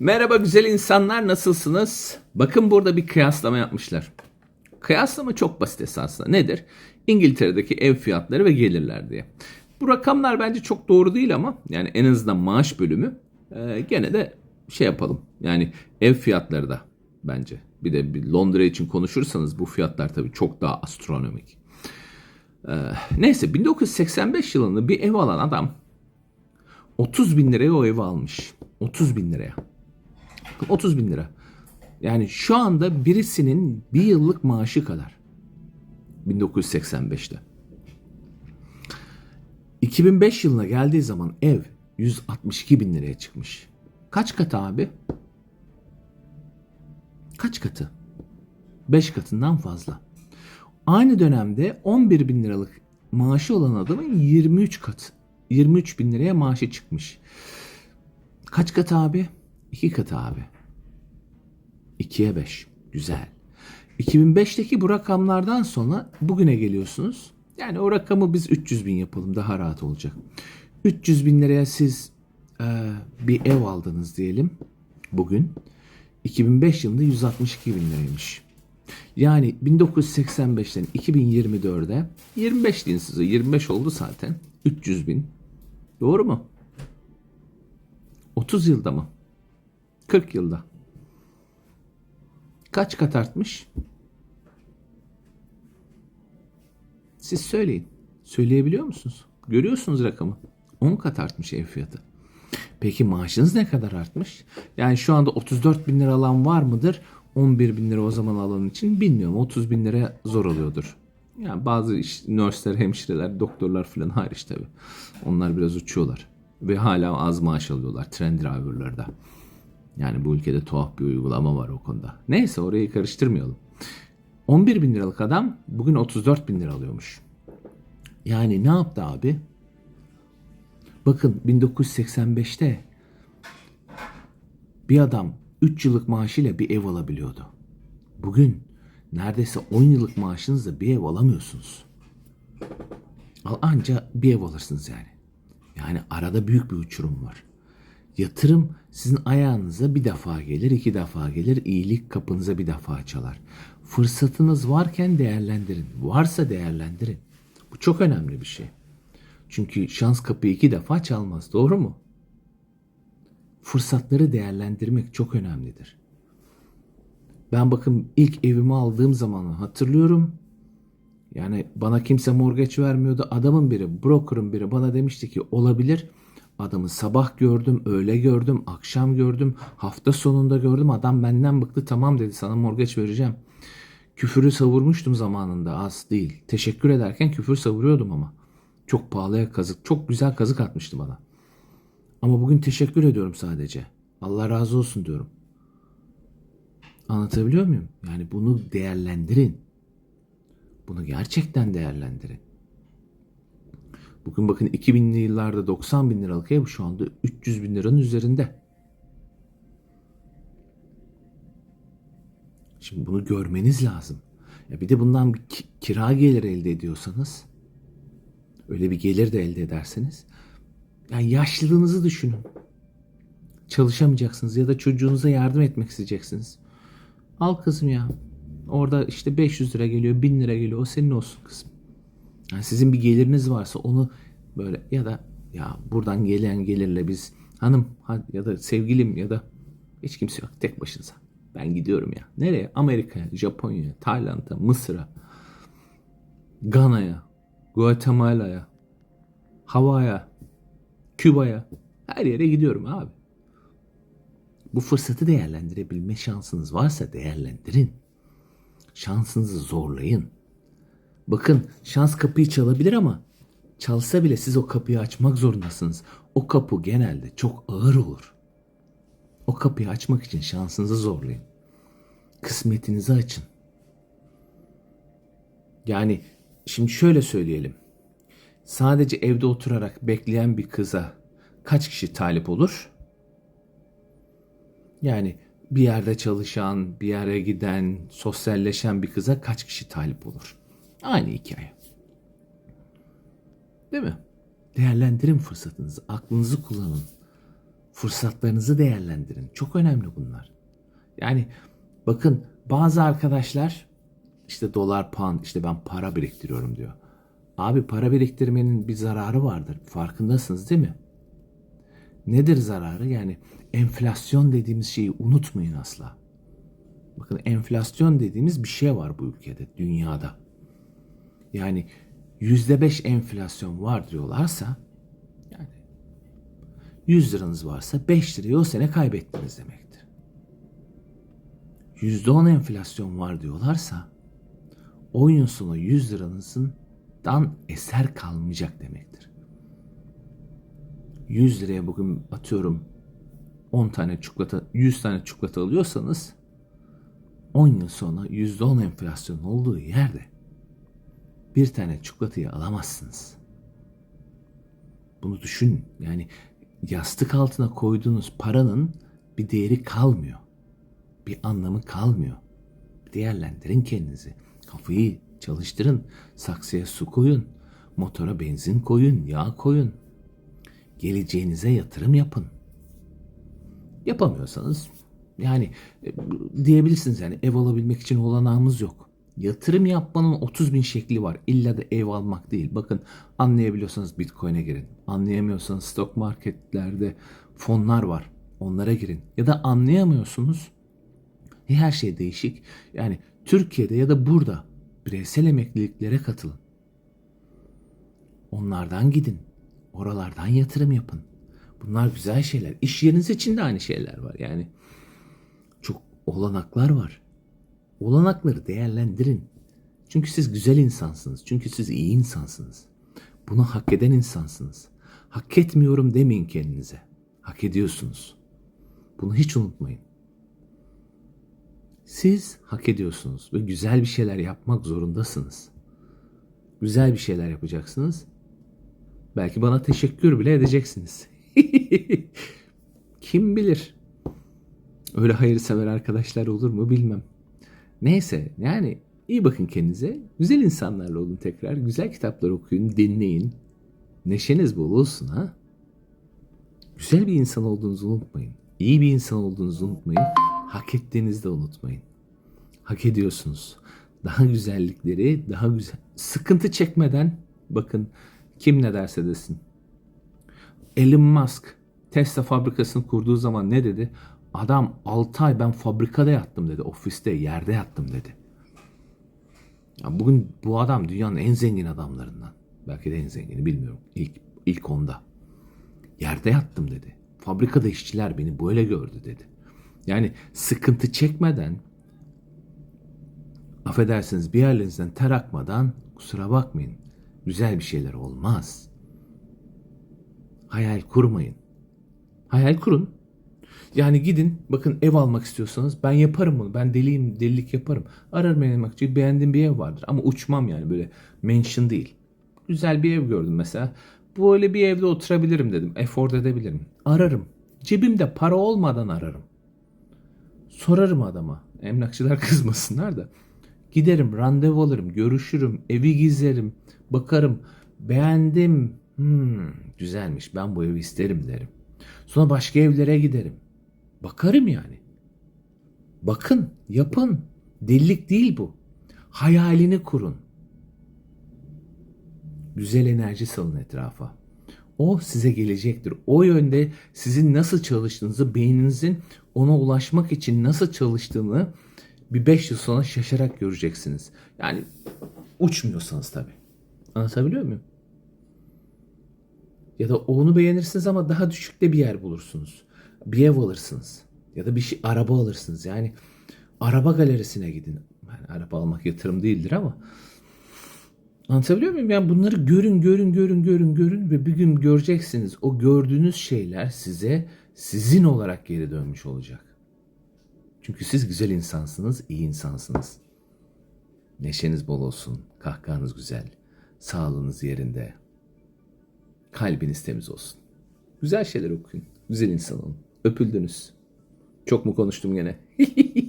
Merhaba güzel insanlar nasılsınız? Bakın burada bir kıyaslama yapmışlar. Kıyaslama çok basit esasında. Nedir? İngiltere'deki ev fiyatları ve gelirler diye. Bu rakamlar bence çok doğru değil ama yani en azından maaş bölümü e, gene de şey yapalım. Yani ev fiyatları da bence. Bir de bir Londra için konuşursanız bu fiyatlar tabii çok daha astronomik. E, neyse 1985 yılında bir ev alan adam 30 bin liraya o evi almış. 30 bin liraya. 30 bin lira. Yani şu anda birisinin bir yıllık maaşı kadar. 1985'te. 2005 yılına geldiği zaman ev 162 bin liraya çıkmış. Kaç katı abi? Kaç katı? 5 katından fazla. Aynı dönemde 11 bin liralık maaşı olan adamın 23 kat 23 bin liraya maaşı çıkmış. Kaç katı abi? 2 katı abi. 2'ye 5. Güzel. 2005'teki bu rakamlardan sonra bugüne geliyorsunuz. Yani o rakamı biz 300 bin yapalım daha rahat olacak. 300 bin liraya siz e, bir ev aldınız diyelim bugün. 2005 yılında 162 bin liraymış. Yani 1985'ten 2024'e 25 deyin size 25 oldu zaten. 300 bin. Doğru mu? 30 yılda mı? 40 yılda. Kaç kat artmış? Siz söyleyin. Söyleyebiliyor musunuz? Görüyorsunuz rakamı. 10 kat artmış ev fiyatı. Peki maaşınız ne kadar artmış? Yani şu anda 34 bin lira alan var mıdır? 11 bin lira o zaman alan için bilmiyorum. 30 bin lira zor oluyordur. Yani bazı iş, nurse'ler, hemşireler, doktorlar falan hariç tabii. Onlar biraz uçuyorlar. Ve hala az maaş alıyorlar. Tren driverları da. Yani bu ülkede tuhaf bir uygulama var o konuda. Neyse orayı karıştırmayalım. 11 bin liralık adam bugün 34 bin lira alıyormuş. Yani ne yaptı abi? Bakın 1985'te bir adam 3 yıllık maaşıyla bir ev alabiliyordu. Bugün neredeyse 10 yıllık maaşınızla bir ev alamıyorsunuz. Anca bir ev alırsınız yani. Yani arada büyük bir uçurum var. Yatırım sizin ayağınıza bir defa gelir, iki defa gelir, iyilik kapınıza bir defa çalar. Fırsatınız varken değerlendirin. Varsa değerlendirin. Bu çok önemli bir şey. Çünkü şans kapıyı iki defa çalmaz. Doğru mu? Fırsatları değerlendirmek çok önemlidir. Ben bakın ilk evimi aldığım zamanı hatırlıyorum. Yani bana kimse mortgage vermiyordu. Adamın biri, broker'ın biri bana demişti ki olabilir. Adamı sabah gördüm, öğle gördüm, akşam gördüm, hafta sonunda gördüm. Adam benden bıktı tamam dedi sana mortgage vereceğim. Küfürü savurmuştum zamanında az değil. Teşekkür ederken küfür savuruyordum ama. Çok pahalıya kazık, çok güzel kazık atmıştı bana. Ama bugün teşekkür ediyorum sadece. Allah razı olsun diyorum. Anlatabiliyor muyum? Yani bunu değerlendirin. Bunu gerçekten değerlendirin. Bugün bakın 2000'li yıllarda 90 bin liralık ev şu anda 300 bin liranın üzerinde. Şimdi bunu görmeniz lazım. Ya bir de bundan bir ki- kira geliri elde ediyorsanız öyle bir gelir de elde ederseniz yani yaşlılığınızı düşünün. Çalışamayacaksınız ya da çocuğunuza yardım etmek isteyeceksiniz. Al kızım ya. Orada işte 500 lira geliyor, 1000 lira geliyor. O senin olsun kızım. Yani sizin bir geliriniz varsa onu böyle ya da ya buradan gelen gelirle biz hanım ha- ya da sevgilim ya da hiç kimse yok tek başınıza. Ben gidiyorum ya. Nereye? Amerika'ya, Japonya'ya, Tayland'a, Mısır'a, Gana'ya, Guatemala'ya, Hava'ya, Küba'ya. Her yere gidiyorum abi. Bu fırsatı değerlendirebilme şansınız varsa değerlendirin. Şansınızı zorlayın. Bakın şans kapıyı çalabilir ama çalsa bile siz o kapıyı açmak zorundasınız. O kapı genelde çok ağır olur. O kapıyı açmak için şansınızı zorlayın. Kısmetinizi açın. Yani şimdi şöyle söyleyelim. Sadece evde oturarak bekleyen bir kıza kaç kişi talip olur? Yani bir yerde çalışan, bir yere giden, sosyalleşen bir kıza kaç kişi talip olur? Aynı hikaye. Değil mi? Değerlendirin fırsatınızı, aklınızı kullanın. Fırsatlarınızı değerlendirin. Çok önemli bunlar. Yani bakın bazı arkadaşlar işte dolar, pound, işte ben para biriktiriyorum diyor. Abi para biriktirmenin bir zararı vardır. Farkındasınız değil mi? Nedir zararı? Yani enflasyon dediğimiz şeyi unutmayın asla. Bakın enflasyon dediğimiz bir şey var bu ülkede, dünyada. Yani yüzde beş enflasyon var diyorlarsa yani 100 liranız varsa 5 lirayı o sene kaybettiniz demektir. Yüzde on enflasyon var diyorlarsa o yıl sonu 100 liranızdan eser kalmayacak demektir. 100 liraya bugün atıyorum 10 tane çikolata, 100 tane çikolata alıyorsanız 10 yıl sonra %10 enflasyon olduğu yerde bir tane çikolatayı alamazsınız. Bunu düşün. Yani yastık altına koyduğunuz paranın bir değeri kalmıyor. Bir anlamı kalmıyor. Değerlendirin kendinizi. Kafayı çalıştırın. Saksıya su koyun. Motora benzin koyun, yağ koyun. Geleceğinize yatırım yapın. Yapamıyorsanız yani e, diyebilirsiniz yani ev alabilmek için olanağımız yok. Yatırım yapmanın 30 bin şekli var. İlla da ev almak değil. Bakın anlayabiliyorsanız Bitcoin'e girin. Anlayamıyorsanız stok marketlerde fonlar var. Onlara girin. Ya da anlayamıyorsunuz. Her şey değişik. Yani Türkiye'de ya da burada bireysel emekliliklere katılın. Onlardan gidin. Oralardan yatırım yapın. Bunlar güzel şeyler. İş yeriniz için de aynı şeyler var. Yani çok olanaklar var. Olanakları değerlendirin. Çünkü siz güzel insansınız. Çünkü siz iyi insansınız. Bunu hak eden insansınız. Hak etmiyorum demeyin kendinize. Hak ediyorsunuz. Bunu hiç unutmayın. Siz hak ediyorsunuz ve güzel bir şeyler yapmak zorundasınız. Güzel bir şeyler yapacaksınız. Belki bana teşekkür bile edeceksiniz. Kim bilir? Öyle hayırsever arkadaşlar olur mu bilmem. Neyse yani iyi bakın kendinize. Güzel insanlarla olun tekrar. Güzel kitaplar okuyun, dinleyin. Neşeniz bol olsun ha. Güzel bir insan olduğunuzu unutmayın. İyi bir insan olduğunuzu unutmayın. Hak ettiğinizi de unutmayın. Hak ediyorsunuz. Daha güzellikleri, daha güzel. Sıkıntı çekmeden bakın kim ne derse desin. Elon Musk Tesla fabrikasını kurduğu zaman ne dedi? Adam 6 ay ben fabrikada yattım dedi. Ofiste yerde yattım dedi. Ya bugün bu adam dünyanın en zengin adamlarından. Belki de en zengini bilmiyorum. İlk, ilk onda. Yerde yattım dedi. Fabrikada işçiler beni böyle gördü dedi. Yani sıkıntı çekmeden affedersiniz bir yerlerinizden ter akmadan kusura bakmayın. Güzel bir şeyler olmaz. Hayal kurmayın. Hayal kurun. Yani gidin bakın ev almak istiyorsanız ben yaparım bunu. Ben deliyim delilik yaparım. Ararım emlakçıyı beğendiğim bir ev vardır. Ama uçmam yani böyle mansion değil. Güzel bir ev gördüm mesela. Böyle bir evde oturabilirim dedim. Afford edebilirim. Ararım. Cebimde para olmadan ararım. Sorarım adama. Emlakçılar kızmasınlar da. Giderim randevu alırım. Görüşürüm. Evi gizlerim. Bakarım. Beğendim. Hmm, güzelmiş ben bu evi isterim derim. Sonra başka evlere giderim. Bakarım yani. Bakın, yapın. Delilik değil bu. Hayalini kurun. Güzel enerji salın etrafa. O size gelecektir. O yönde sizin nasıl çalıştığınızı, beyninizin ona ulaşmak için nasıl çalıştığını bir 5 yıl sonra şaşarak göreceksiniz. Yani uçmuyorsanız tabii. Anlatabiliyor muyum? Ya da onu beğenirsiniz ama daha düşükte bir yer bulursunuz. Bir ev alırsınız. Ya da bir şey araba alırsınız. Yani araba galerisine gidin. Yani araba almak yatırım değildir ama Anlatabiliyor muyum? Yani bunları görün, görün, görün, görün, görün ve bir gün göreceksiniz. O gördüğünüz şeyler size sizin olarak geri dönmüş olacak. Çünkü siz güzel insansınız, iyi insansınız. Neşeniz bol olsun, kahkahanız güzel, sağlığınız yerinde, kalbiniz temiz olsun. Güzel şeyler okuyun, güzel insan olun. Öpüldünüz. Çok mu konuştum gene?